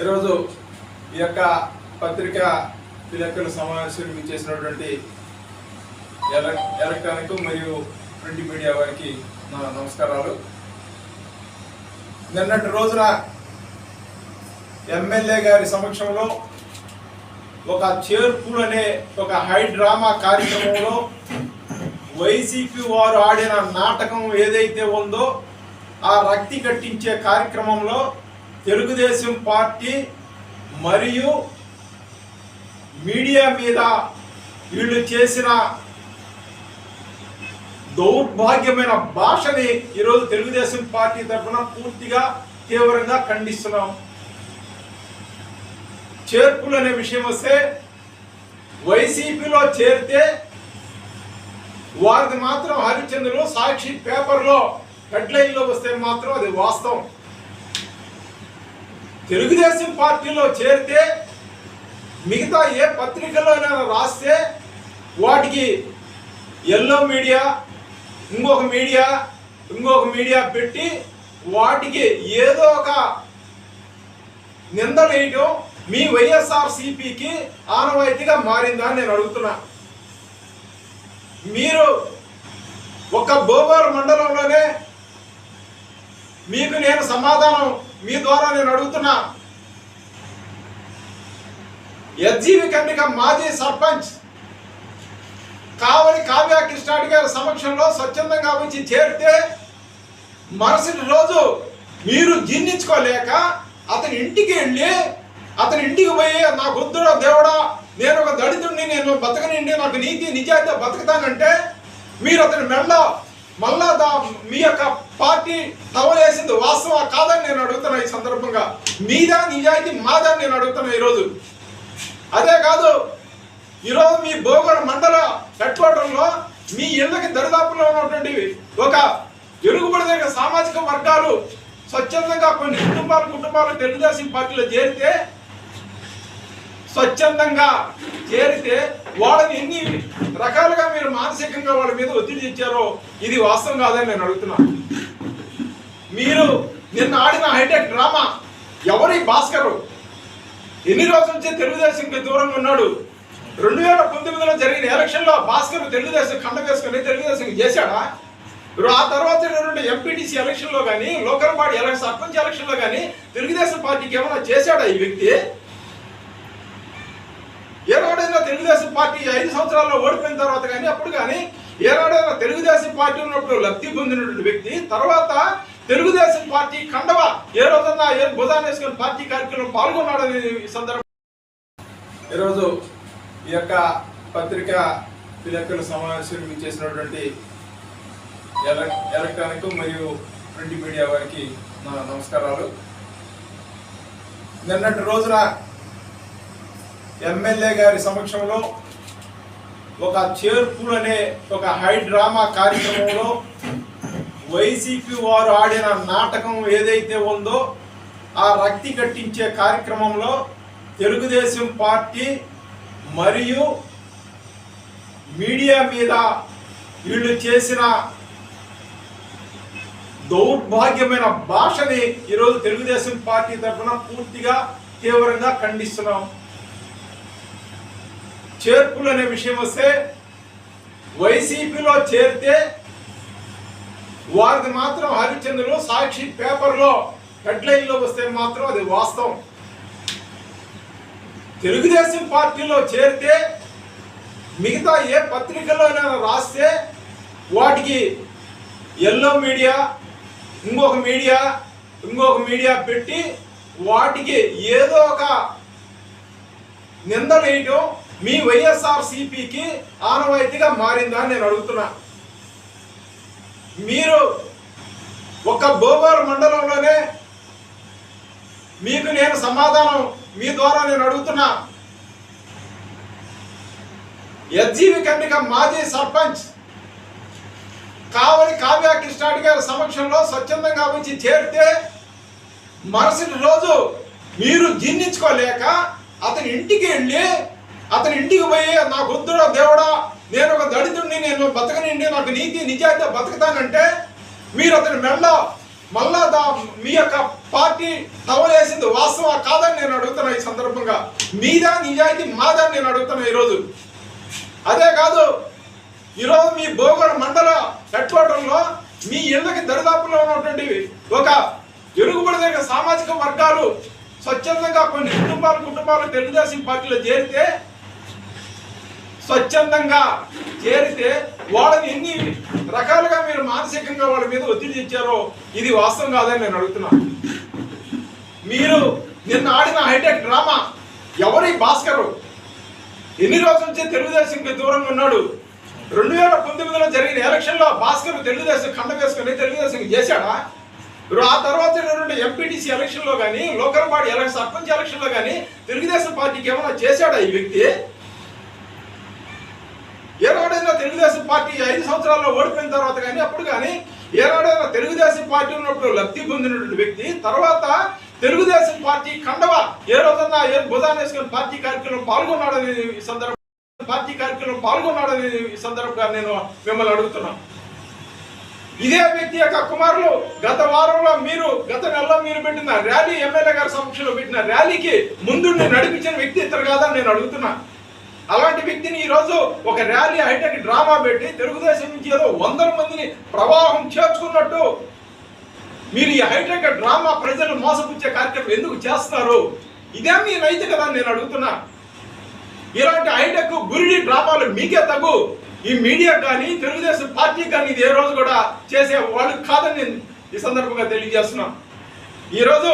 ఈరోజు ఈ యొక్క పత్రిక విలేకరుల సమావేశం చేసినటువంటి ఎలక్ట్రానిక్ మరియు ప్రింట్ మీడియా వారికి నా నమస్కారాలు. నిన్నటి రోజున ఎమ్మెల్యే గారి సమక్షంలో ఒక చేర్పులు అనే ఒక హై డ్రామా కార్యక్రమంలో వైసీపీ వారు ఆడిన నాటకం ఏదైతే ఉందో ఆ రక్తి కట్టించే కార్యక్రమంలో తెలుగుదేశం పార్టీ మరియు మీడియా మీద వీళ్ళు చేసిన దౌర్భాగ్యమైన భాషని ఈరోజు తెలుగుదేశం పార్టీ తరఫున పూర్తిగా తీవ్రంగా ఖండిస్తున్నాం. చేర్పులు అనే విషయం వస్తే వైసీపీలో చేరితే వారిది మాత్రం హరిచంద్రులు సాక్షి పేపర్లో హెడ్లైన్లో వస్తే మాత్రం అది వాస్తవం. తెలుగుదేశం పార్టీలో చేరితే మిగతా ఏ పత్రికలోనైనా రాస్తే వాటికి ఎల్లో మీడియా ఇంకొక మీడియా ఇంకొక మీడియా పెట్టి వాటికి ఏదో ఒక నిందలేయటం మీ వైఎస్ఆర్ సిపికి ఆనవాయితీగా మారిందా నేను అడుగుతున్నా. మీరు ఒక బోగోరు మండలంలోనే మీకు నేను సమాధానం మీ ద్వారా నేను అడుగుతున్నా. ఎస్జీవి కన్నిక మాజీ సర్పంచ్ కావలి కావ్య కృష్ణాడి గారి సమక్షంలో స్వచ్ఛందంగా వచ్చి చేరితే మరుసటి రోజు మీరు జీర్ణించుకోలేక అతని ఇంటికి వెళ్ళి అతని ఇంటికి పోయి నాకు వద్దురా దేవుడా నేను ఒక దళితుడిని నేను బతకనిండి నాకు నీతి నిజాయితీ బతుకుతానంటే మీరు అతని మెళ్ళ మళ్ళా దా మీ యొక్క పార్టీ తవలేసింది వాస్తవా కాదని నేను అడుగుతున్నా ఈ సందర్భంగా. మీదా నిజాయితీ మాదా నేను అడుగుతున్నా ఈరోజు. అదే కాదు ఈరోజు మీ భోగడ మండల హెడ్ క్వార్టర్లో మీ ఇళ్ళకి దరిదాపులో ఉన్నటువంటి ఒక ఎరుగుబడిదైన సామాజిక వర్గాలు స్వచ్ఛందంగా కొన్ని కుటుంబాలు కుటుంబాలు తెలుగుదేశం పార్టీలో చేరితే స్వచ్ఛందంగా చేరితే వాళ్ళని ఎన్ని రకాలుగా మీరు మానసికంగా వాళ్ళ మీద ఒత్తిడి తెచ్చారో ఇది వాస్తవం కాదని నేను అడుగుతున్నాను మీరు నిన్న ఆడిన హైటెక్ డ్రామా ఎవరి భాస్కరు? ఎన్ని రోజుల నుంచి తెలుగుదేశంకి దూరంగా ఉన్నాడు? రెండు వేల పంతొమ్మిదిలో జరిగిన ఎలక్షన్లో భాస్కర్ తెలుగుదేశం కండ వేసుకుని తెలుగుదేశం చేశాడా? ఆ తర్వాత రెండు ఎంపీటీసీ ఎలక్షన్లో కానీ లోకల్ బాడీ ఎలక్షన్ సర్పంచ్ ఎలక్షన్లో కానీ తెలుగుదేశం పార్టీకి ఏమైనా చేశాడా ఈ వ్యక్తి? ఏనాడైనా తెలుగుదేశం పార్టీ ఐదు సంవత్సరాల్లో ఓడిపోయిన తర్వాత కానీ అప్పుడు కానీ ఏనాడైనా తెలుగుదేశం పార్టీ ఉన్నప్పుడు లబ్ధి పొందినటువంటి వ్యక్తి తర్వాత తెలుగుదేశం పార్టీ కండవ ఏ రోజన్నా ఏ భుజాన్ని వేసుకుని పార్టీ కార్యక్రమం పాల్గొన్నాడని ఈ సందర్భం ఈరోజు ఈ యొక్క పత్రిక విలేకరుల సమావేశం చేసినటువంటి ఎలక్ట్రానిక్ మరియు ప్రింట్ మీడియా వారికి నా నమస్కారాలు. నిన్నటి రోజున ఎమ్మెల్యే గారి సమక్షంలో ఒక చేర్పులు అనే ఒక హై డ్రామా కార్యక్రమంలో వైసీపీ వారు ఆడిన నాటకం ఏదైతే ఉందో ఆ రక్తి కట్టించే కార్యక్రమంలో తెలుగుదేశం పార్టీ మరియు మీడియా మీద వీళ్ళు చేసిన దౌర్భాగ్యమైన భాషని ఈరోజు తెలుగుదేశం పార్టీ తరఫున పూర్తిగా తీవ్రంగా ఖండిస్తున్నాం. చేర్పులు అనే విషయం వస్తే వైసీపీలో చేరితే వారిది మాత్రం హరిచంద్రులు సాక్షి పేపర్లో హెడ్లైన్లో వస్తే మాత్రం అది వాస్తవం. తెలుగుదేశం పార్టీలో చేరితే మిగతా ఏ పత్రికలోనైనా రాస్తే వాటికి ఎల్లో మీడియా ఇంకొక మీడియా ఇంకొక మీడియా పెట్టి వాటికి ఏదో ఒక నిందలేయటం మీ వైఎస్ఆర్ సిపికి ఆనవాయితీగా మారిందా అని నేను అడుగుతున్నా. మీరు ఒక బోగోరు మండలంలోనే మీకు నేను సమాధానం మీ ద్వారా నేను అడుగుతున్నా. ఎస్జీవి కన్నిక మాజీ సర్పంచ్ కావలి కావ్య గారి సమక్షంలో స్వచ్ఛందంగా వచ్చి చేరితే మరుసటి రోజు మీరు జీర్ణించుకోలేక అతని ఇంటికి వెళ్ళి అతని ఇంటికి పోయి నా వద్దురా దేవుడా నేను ఒక దళితుడిని నేను బతకనిండి నాకు నీతి నిజాయితీ బతుకుతానంటే మీరు అతని మెల్ల మళ్ళా దా మీ యొక్క పార్టీ తవలేసింది వాస్తవం కాదని నేను అడుగుతున్నా ఈ సందర్భంగా. మీదా నిజాయితీ మాదా నేను అడుగుతున్నా ఈరోజు. అదే కాదు ఈరోజు మీ బోగడ మండల హెడ్ క్వార్టర్లో మీ ఇళ్ళకి దరిదాపుల్లో ఉన్నటువంటి ఒక ఎరుగుబడిన సామాజిక వర్గాలు స్వచ్ఛందంగా కొన్ని కుటుంబాలు కుటుంబాలు తెలుగుదేశం పార్టీలో చేరితే స్వచ్ఛందంగా చేరితే వాళ్ళని ఎన్ని రకాలుగా మీరు మానసికంగా వాళ్ళ మీద ఒత్తిడి తెచ్చారో ఇది వాస్తవం కాదని నేను అడుగుతున్నాను మీరు నిన్న ఆడిన హైటెక్ డ్రామా ఎవరి భాస్కరు? ఎన్ని రోజుల నుంచి తెలుగుదేశంకి దూరంగా ఉన్నాడు? రెండు వేల పంతొమ్మిదిలో జరిగిన ఎలక్షన్లో భాస్కర్ తెలుగుదేశం కండ వేసుకుని తెలుగుదేశం చేశాడా? ఆ తర్వాత జరిగినటువంటి ఎంపీటీసీ ఎలక్షన్లో కానీ లోకల్ బాడీ ఎలక్షన్ సర్పంచ్ ఎలక్షన్లో కానీ తెలుగుదేశం పార్టీకి ఏమైనా చేశాడా ఈ వ్యక్తి? ఏనాడైనా తెలుగుదేశం పార్టీ ఐదు సంవత్సరాల్లో ఓడిపోయిన తర్వాత కానీ అప్పుడు కానీ ఏనాడైనా తెలుగుదేశం పార్టీ ఉన్నప్పుడు లబ్ధి పొందినటువంటి వ్యక్తి తర్వాత తెలుగుదేశం పార్టీ కండవ ఏ రోజన్నా ఏ బుధాన్ని వేసుకుని పార్టీ కార్యక్రమం పాల్గొన్నాడని ఈ సందర్భం పార్టీ కార్యక్రమం పాల్గొన్నాడని ఈ సందర్భంగా నేను మిమ్మల్ని అడుగుతున్నాను. ఇదే వ్యక్తి యొక్క కుమారులు గత వారంలో మీరు గత నెలలో మీరు పెట్టిన ర్యాలీ ఎమ్మెల్యే గారి సమక్షంలో పెట్టిన ర్యాలీకి ముందుండి నడిపించిన వ్యక్తి ఇతరు కాదని నేను అడుగుతున్నా అలాంటి వ్యక్తిని ఈరోజు ఒక ర్యాలీ హైటెక్ డ్రామా పెట్టి తెలుగుదేశం నుంచి ఏదో వందల మందిని ప్రవాహం చేర్చుకున్నట్టు మీరు ఈ హైటెక్ డ్రామా ప్రజలు మోసపుచ్చే కార్యక్రమం ఎందుకు చేస్తారు? ఇదే మీ నైతికత అని నేను అడుగుతున్నా. ఇలాంటి హైటెక్ గురిడి డ్రామాలు మీకే తగు. ఈ మీడియా కానీ తెలుగుదేశం పార్టీ కానీ ఇది ఏ రోజు కూడా చేసే వాళ్ళు కాదని నేను ఈ సందర్భంగా తెలియజేస్తున్నాను ఈరోజు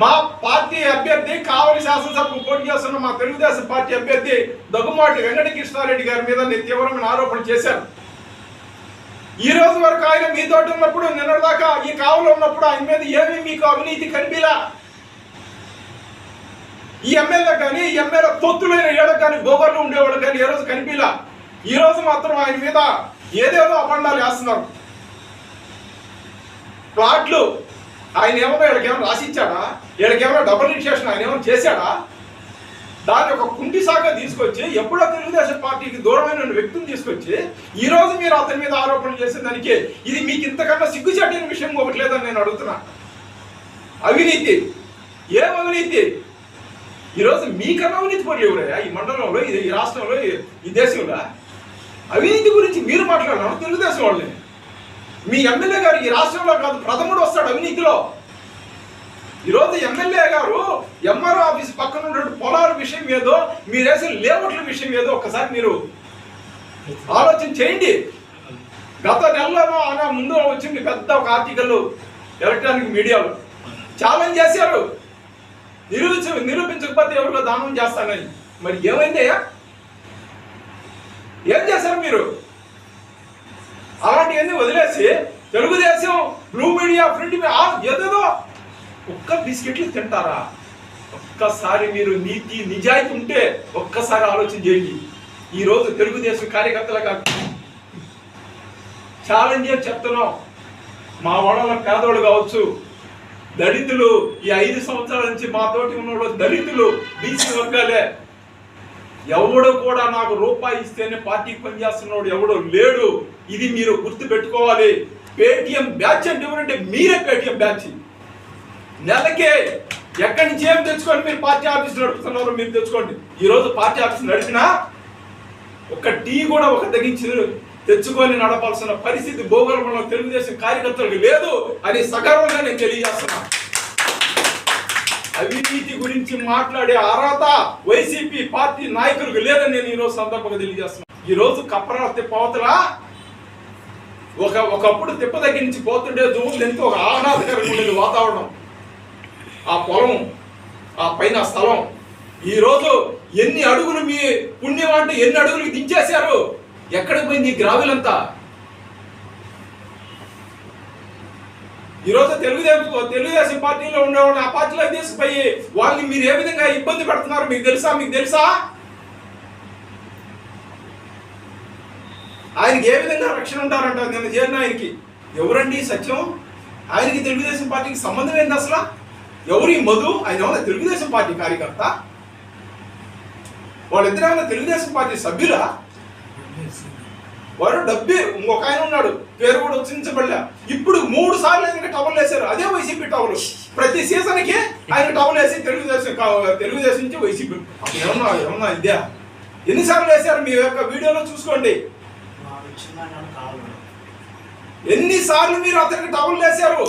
మా పార్టీ అభ్యర్థి కావలి శాసనసభకు పోటీ చేస్తున్న మా తెలుగుదేశం పార్టీ అభ్యర్థి దగ్గుమాటి వెంకటకృష్ణారెడ్డి గారి మీద నేను తీవ్రమైన ఆరోపణలు చేశాను. ఈ రోజు వరకు ఆయన మీతో ఉన్నప్పుడు నిన్నటిదాకా ఈ కావలో ఉన్నప్పుడు ఆయన మీద ఏమీ మీకు అవినీతి కనిపిలా ఈ ఎమ్మెల్యే కానీ ఎమ్మెల్యే తొత్తులైన ఏడ కానీ గోవర్లు ఉండేవాడు కానీ ఏ రోజు కనిపిలా ఈ రోజు మాత్రం ఆయన మీద ఏదేదో అబండాలు వేస్తున్నారు. ప్లాట్లు ఆయన ఏమన్నా వీళ్ళకి ఏమైనా రాసిచ్చాడా? డబుల్ రిజిస్ట్రేషన్ ఆయన ఏమైనా చేశాడా? దాన్ని ఒక కుంటి సాగా తీసుకొచ్చి ఎప్పుడో తెలుగుదేశం పార్టీకి దూరమైన వ్యక్తిని తీసుకొచ్చి ఈ రోజు మీరు అతని మీద ఆరోపణలు చేసిన దానికి ఇది మీకు ఇంతకన్నా సిగ్గుచాటిన విషయం ఒకటి లేదని నేను అడుగుతున్నా. అవినీతి. ఏం అవినీతి? ఈరోజు మీకన్నా అవినీతి పనులు ఎవరయ్యా? ఈ మండలంలో ఈ ఈ రాష్ట్రంలో ఈ- దేశంలో? అవినీతి గురించి మీరు మాట్లాడారు తెలుగుదేశం వాళ్ళని? మీ ఎమ్మెల్యే గారు ఈ రాష్ట్రంలో కాదు ప్రథముడు వస్తాడు అవినీతిలో. ఈరోజు ఎమ్మెల్యే గారు ఎంఆర్ ఆఫీస్ పక్కన ఉన్నటువంటి పొలాల విషయం ఏదో మీరు వేసిన లేఅవుట్ల విషయం ఏదో ఒకసారి మీరు ఆలోచన చేయండి. గత నెలలో అలా ముందు వచ్చింది పెద్ద ఒక ఆర్టికల్ ఎలక్ట్రానిక్ మీడియాలో. ఛాలెంజ్ చేశారు. నిరూపించ నిరూపించకపోతే ఎవరికో దానం చేస్తానని. మరి ఏమైందయ్యా? ఏం చేశారు మీరు? అలాంటివన్నీ వదిలేసి తెలుగుదేశం బ్లూ మీడియా ప్రింట్ ఏదేదో ఒక్క బిస్కెట్లు తింటారా? ఒక్కసారి మీరు నీతి నిజాయితీ ఉంటే ఒక్కసారి ఆలోచన చేయండి. ఈరోజు తెలుగుదేశం కార్యకర్తలుగా ఛాలెంజ్ చేసి చెప్తున్నాం. మా వాళ్ళ పేదోళ్ళు కావచ్చు దళితులు ఈ ఐదు సంవత్సరాల నుంచి మా తోటి ఉన్న దళితులు బీసీ వర్గాలే. ఎవడు కూడా నాకు రూపాయి ఇస్తేనే పార్టీకి పనిచేస్తున్నాడు ఎవడు లేడు. ఇది మీరు గుర్తు పెట్టుకోవాలి పేటిఎం బ్యాచ్ అంటే ఎవరంటే మీరే పేటిఎం బ్యాచ్. నెలకే ఎక్కడి నుంచి ఏం తెచ్చుకొని మీరు పార్టీ ఆఫీస్ నడుపుతున్నారో మీరు తెచ్చుకోండి. ఈరోజు పార్టీ ఆఫీస్ నడిపినా ఒక టీ కూడా ఒక తగ్గించి తెచ్చుకొని నడపాల్సిన పరిస్థితి భూగోళంలో తెలుగుదేశం కార్యకర్తలకు లేదు అని సగర్వంగా నేను తెలియజేస్తున్నాను అవినీతి గురించి మాట్లాడే అర్హత వైసీపీ పార్టీ నాయకులకు లేదని నేను ఈ రోజు సందర్భంగా తెలియజేస్తున్నాను. ఈరోజు రోజు కప్పరా ఒక ఒకప్పుడు తిప్ప దగ్గర నుంచి పోతుండే దూరం ఎంతో ఒక ఆహ్లాదకరంగా ఉండేది వాతావరణం. ఆ పొలం ఆ పైన స్థలం. ఈరోజు ఎన్ని అడుగులు మీ పుణ్యం అంటే ఎన్ని అడుగులు దించేశారు? ఎక్కడికి పోయింది ఈ గ్రావిలంతా ఈ రోజు తెలుగుదేశం తెలుగుదేశం పార్టీలో ఉండేవాళ్ళు ఆ పార్టీలో తీసుకుపోయి వాళ్ళని మీరు ఏ విధంగా ఇబ్బంది పెడుతున్నారు మీకు తెలుసా మీకు తెలుసా? ఆయనకి ఏ విధంగా రక్షణ ఉంటారంట నిన్న చేరిన ఆయనకి? ఎవరండి సత్యం? ఆయనకి తెలుగుదేశం పార్టీకి సంబంధం ఏంటి అసలు? ఎవరు ఈ మధు? ఆయన ఏమన్నా తెలుగుదేశం పార్టీ కార్యకర్త? వాళ్ళిద్దరు ఏమన్నా తెలుగుదేశం పార్టీ సభ్యులా? వాడు డబ్బే ఇంకొక ఆయన ఉన్నాడు పేరు కూడా ఉచ్చరించబడలే. ఇప్పుడు మూడు సార్లు ఆయనకి టవల్ వేశారు అదే వైసీపీ టవల్ ప్రతి సీజన్కి ఆయన టవల్ వేసి తెలుగుదేశం తెలుగుదేశం నుంచి వైసీపీ. ఏమన్నా ఏమన్నా ఇదే? ఎన్నిసార్లు వేశారు మీ యొక్క వీడియోలో చూసుకోండి. ఎన్నిసార్లు మీరు అతనికి టవల్ వేశారు?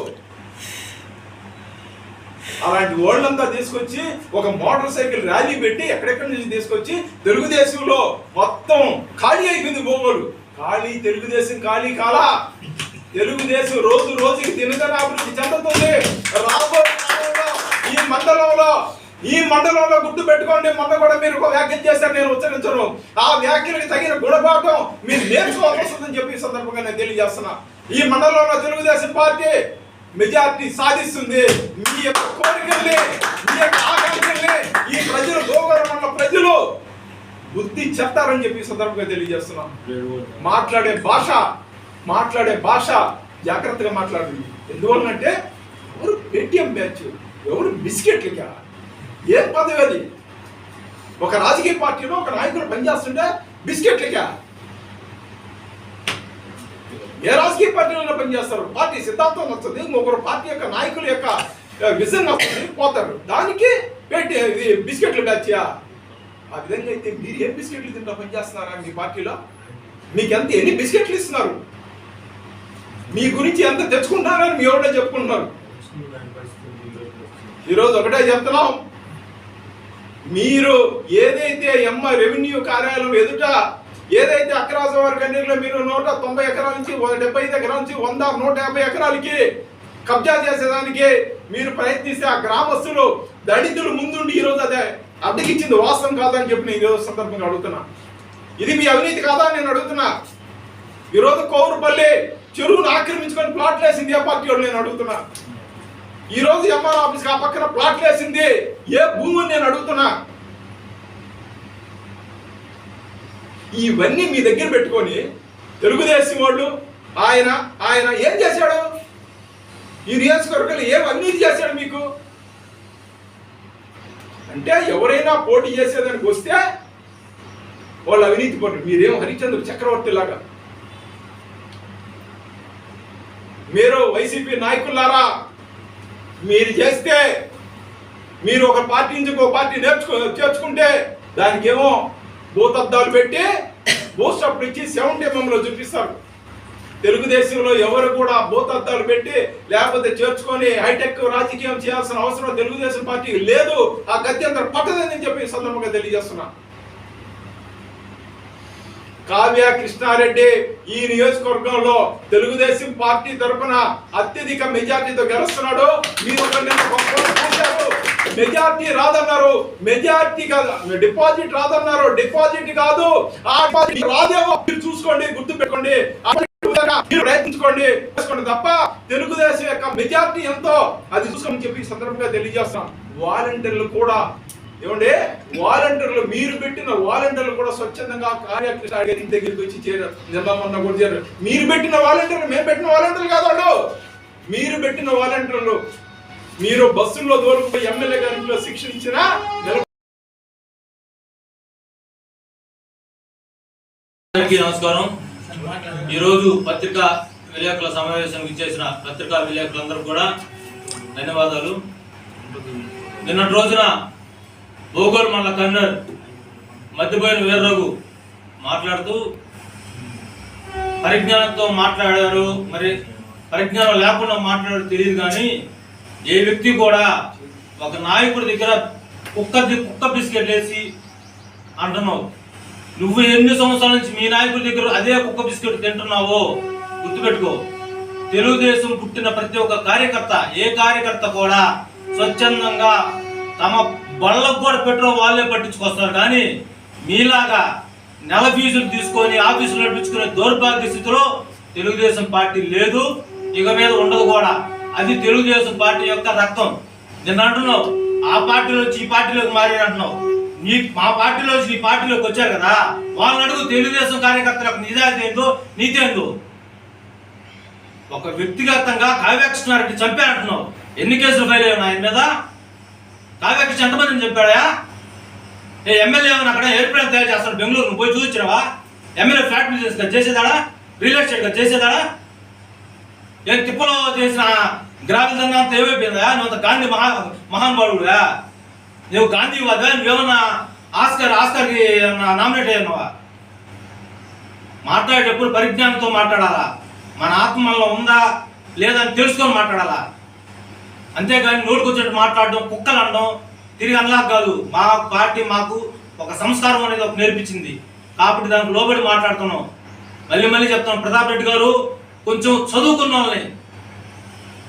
అలాంటి వాళ్ళంతా తీసుకొచ్చి ఒక మోటార్ సైకిల్ ర్యాలీ పెట్టి ఎక్కడెక్కడి నుంచి తీసుకొచ్చి తెలుగుదేశంలో మొత్తం ఖాళీ అయిపోయింది భూగోలు ఖాళీ తెలుగుదేశం ఖాళీ కాలా? తెలుగుదేశం రోజు రోజుకి దినదిన అభివృద్ధి చెందుతుంది. రాబోయే ఈ మండలంలో ఈ మండలంలో గుర్తు పెట్టుకోండి మొన్న కూడా మీరు ఒక వ్యాఖ్యలు చేశారు నేను ఉచ్చరించను. ఆ వ్యాఖ్యలకు తగిన గుణపాఠం మీరు నేర్చుకోవాల్సి వస్తుందని చెప్పి సందర్భంగా నేను తెలియజేస్తున్నా. ఈ మండలంలో తెలుగుదేశం పార్టీ మెజార్టీ సాధిస్తుంది. మీ యొక్క చెప్తారని చెప్పి సందర్భంగా తెలియజేస్తున్నాం. మాట్లాడే భాష మాట్లాడే భాష జాగ్రత్తగా మాట్లాడండి. ఎందువల్లంటే ఎవరు పేటిఎం బ్యాచ్ ఎవరు బిస్కెట్లుగా ఏం పదవి అది? ఒక రాజకీయ పార్టీలో ఒక నాయకుడు పనిచేస్తుంటే బిస్కెట్లుగా ఏ రాజకీయ పార్టీలో పనిచేస్తారు. పార్టీ సిద్ధాంతం నచ్చుతుంది ఇంకొకరు పార్టీ యొక్క నాయకుల యొక్క విజన్ నచ్చుతుంది పోతారు. దానికి పెట్టి ఇది బిస్కెట్లు బ్యాచ్యా ఆ విధంగా అయితే మీరు ఏం బిస్కెట్లు తింటా పనిచేస్తున్నారా మీ పార్టీలో? మీకు ఎంత ఎన్ని బిస్కెట్లు ఇస్తున్నారు? మీ గురించి ఎంత తెచ్చుకుంటున్నారని మీ ఎవరో చెప్పుకుంటున్నారు. ఈరోజు ఒకటే చెప్తున్నాం. మీరు ఏదైతే ఎమ్మ రెవెన్యూ కార్యాలయం ఎదుట ఏదైతే అక్రాస వారి కన్నీరులో మీరు నూట తొంభై ఎకరాల నుంచి డెబ్బై ఐదు ఎకరాల నుంచి వంద నూట యాభై ఎకరాలకి కబ్జా చేసేదానికి మీరు ప్రయత్నిస్తే ఆ గ్రామస్తులు దళితులు ముందుండి ఈరోజు అదే అడ్డకిచ్చింది వాస్తవం కాదని చెప్పి నేను ఈరోజు సందర్భంగా అడుగుతున్నా. ఇది మీ అవినీతి కాదా అని నేను అడుగుతున్నా. ఈరోజు కౌరుపల్లి చెరువును ఆక్రమించుకొని ప్లాట్లు వేసింది ఏ పార్టీ వాళ్ళు నేను అడుగుతున్నా. ఈ రోజు ఎంఆర్ ఆఫీస్ ఆ పక్కన ప్లాట్లు వేసింది ఏ భూమి నేను అడుగుతున్నా. ఇవన్నీ మీ దగ్గర పెట్టుకొని తెలుగుదేశం వాళ్ళు ఆయన ఆయన ఏం చేశాడు? ఈ నియోజకవర్గాలు ఏం అవినీతి చేశాడు మీకు? అంటే ఎవరైనా పోటీ చేసేదానికి వస్తే వాళ్ళు అవినీతి పడు మీరేం హరిచంద్ర చక్రవర్తి లాగా. మీరు వైసీపీ నాయకులారా మీరు చేస్తే మీరు ఒక పార్టీ నుంచి ఒక పార్టీ నేర్చుకో చేర్చుకుంటే దానికేమో భూతద్దాలు పెట్టి బూస్టప్ ఇచ్చి సెవెంటీ ఎంఎంలో చూపిస్తారు. తెలుగుదేశంలో ఎవరు కూడా భూతత్వాలు పెట్టి లేకపోతే చేర్చుకొని హైటెక్ రాజకీయం చేయాల్సిన అవసరం తెలుగుదేశం పార్టీ లేదు. ఆ గత్యంతరం పట్టదని చెప్పి సందర్భంగా తెలియజేస్తున్నా. కావ్య కృష్ణారెడ్డి ఈ నియోజకవర్గంలో తెలుగుదేశం పార్టీ తరఫున అత్యధిక మెజార్టీతో గెలుస్తున్నాడు. మీరు మెజార్టీ రాదన్నారు. మెజార్టీ కాదు డిపాజిట్ రాదన్నారు. డిపాజిట్ కాదు. ఆ డిపాజిట్ రాదేమో. మీరు చూసుకోండి గుర్తు పెట్టుకోండి మీరు ప్రయత్నించుకోండి. తప్ప తెలుగుదేశం యొక్క మెజార్టీ ఎంతో? అది చూసుకోమని చెప్పి సందర్భంగా తెలియజేస్తాం వాలంటీర్లు కూడా ఏమండి? వాలంటీర్లు మీరు పెట్టిన వాలంటీర్లు కూడా స్వచ్ఛందంగా కార్యకర్త దగ్గరికి వచ్చి చేరారు. నిర్మాణం కూడా చేరారు. మీరు పెట్టిన వాలంటీర్లు మేము పెట్టిన వాలంటీర్లు కాదు వాళ్ళు. మీరు పెట్టిన వాలంటీర్లు మీరు బస్సుల్లో దూరకపోయి ఎమ్మెల్యే గారిలో శిక్షణ ఇచ్చినా నమస్కారం. ఈరోజు పత్రికా విలేకరుల సమావేశానికి ఇచ్చేసిన పత్రికా విలేకరులందరూ కూడా ధన్యవాదాలు. నిన్నటి రోజున భూగోళ మండల కన్వీనర్ మధ్యపోయిన వీర్రఘు మాట్లాడుతూ పరిజ్ఞానంతో మాట్లాడారు. మరి పరిజ్ఞానం లేకుండా మాట్లాడారు తెలియదు కానీ ఏ వ్యక్తి కూడా ఒక నాయకుడి దగ్గర కుక్క ది- కుక్క బిస్కెట్ వేసి అంటున్నావు. నువ్వు ఎన్ని సంవత్సరాల నుంచి మీ నాయకుడి దగ్గర అదే కుక్క బిస్కెట్ తింటున్నావో గుర్తుపెట్టుకో. తెలుగుదేశం పుట్టిన ప్రతి ఒక్క కార్యకర్త ఏ కార్యకర్త కూడా స్వచ్ఛందంగా తమ బళ్ళకు కూడా పెట్రోల్ వాళ్ళే పట్టించుకొస్తారు. కానీ మీలాగా నెల ఫీజులు తీసుకొని ఆఫీసులు నడిపించుకునే దౌర్భాగ్య స్థితిలో తెలుగుదేశం పార్టీ లేదు. ఇక మీద ఉండదు కూడా. అది తెలుగుదేశం పార్టీ యొక్క రక్తం. నిన్న అంటున్నావు ఆ పార్టీలో వచ్చి ఈ పార్టీలోకి మారి అంటున్నావు నీ మా పార్టీలో ఈ నీ పార్టీలోకి వచ్చారు కదా వాళ్ళని అడుగు తెలుగుదేశం కార్యకర్తలకు నిజాయితీ ఏందో నీతి ఏందో. ఒక వ్యక్తిగతంగా కావ్యకృష్ణారెడ్డి చంపారంటున్నావు. ఎన్ని కేసులు ఫైల్ అయ్యాయి ఆయన మీద? కావ్యకృష్ణ ఎంతమందిని చెప్పాడా ఏ ఎమ్మెల్యే ఏమైనా అక్కడ ఎయిర్ప్లేన్ తయారు చేస్తాడు బెంగళూరు నువ్వు పోయి చూసినావా ఎమ్మెల్యే ఫ్లాట్ బిజినెస్గా చేసేదాడా? రియల్ ఎస్టేట్గా చేసేదాడా? ఏ తిప్పలో చేసిన గ్రామీణ అంత ఏమైపోయిందా నువ్వు అంత గాంధీ మహా మహానుభావుడుగా నువ్వు గాంధీ వాదా? నువ్వేమన్నా ఆస్కర్ ఆస్కర్కి నామినేట్ అయ్యావా? మాట్లాడేటప్పుడు పరిజ్ఞానంతో మాట్లాడాలా? మన ఆత్మ మనలో ఉందా? లేదని తెలుసుకొని మాట్లాడాలా? అంతేగాని నోటుకొచ్చినట్టు మాట్లాడడం కుక్కలు అనడం తిరిగి అనలా కాదు. మా పార్టీ మాకు ఒక సంస్కారం అనేది ఒక నేర్పించింది. కాబట్టి దానికి లోబడి మాట్లాడుతున్నాం. మళ్ళీ మళ్ళీ చెప్తాను ప్రతాప్ రెడ్డి గారు కొంచెం చదువుకున్న వాళ్ళని.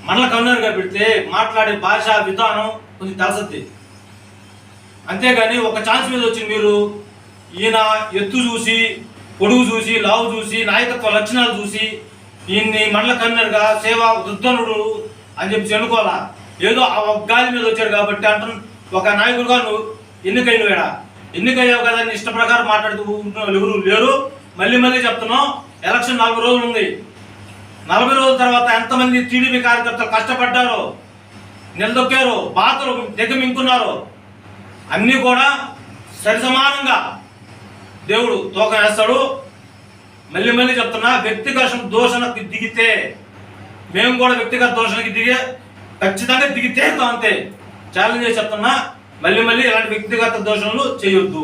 మనల కన్నర్గా పెడితే మాట్లాడే భాష విధానం కొంచెం తెలుసద్ది అంతేగాని ఒక ఛాన్స్ మీద వచ్చింది మీరు ఈయన ఎత్తు చూసి పొడుగు చూసి లావు చూసి నాయకత్వ లక్షణాలు చూసి ఈయన్ని మండల కన్నర్గా సేవా ఉద్దనుడు అని చెప్పి అనుకోవాలా? ఏదో ఆ గాలి మీద వచ్చాడు కాబట్టి అంటున్న ఒక నాయకుడుగా నువ్వు ఎన్నికైన వేడా ఎన్నికయ్యావు కదా నీ ఇష్ట ప్రకారం మాట్లాడుతూ ఉంటున్న ఎవరు లేరు. మళ్ళీ మళ్ళీ చెప్తున్నాం ఎలక్షన్ నలభై రోజులు ఉంది. నలభై రోజుల తర్వాత ఎంతమంది టీడీపీ కార్యకర్తలు కష్టపడ్డారో నిలదొక్కారు బాధలు దిగమింకున్నారు అన్నీ కూడా సరిసమానంగా దేవుడు తోకనేస్తాడు మళ్ళీ మళ్ళీ చెప్తున్నా వ్యక్తిగత దోషణకు దిగితే మేము కూడా వ్యక్తిగత దోషణకి దిగే ఖచ్చితంగా దిగితే అంతే. ఛాలెంజ్ చేసి చెప్తున్నా మళ్ళీ మళ్ళీ ఇలాంటి వ్యక్తిగత దోషణలు చేయొద్దు.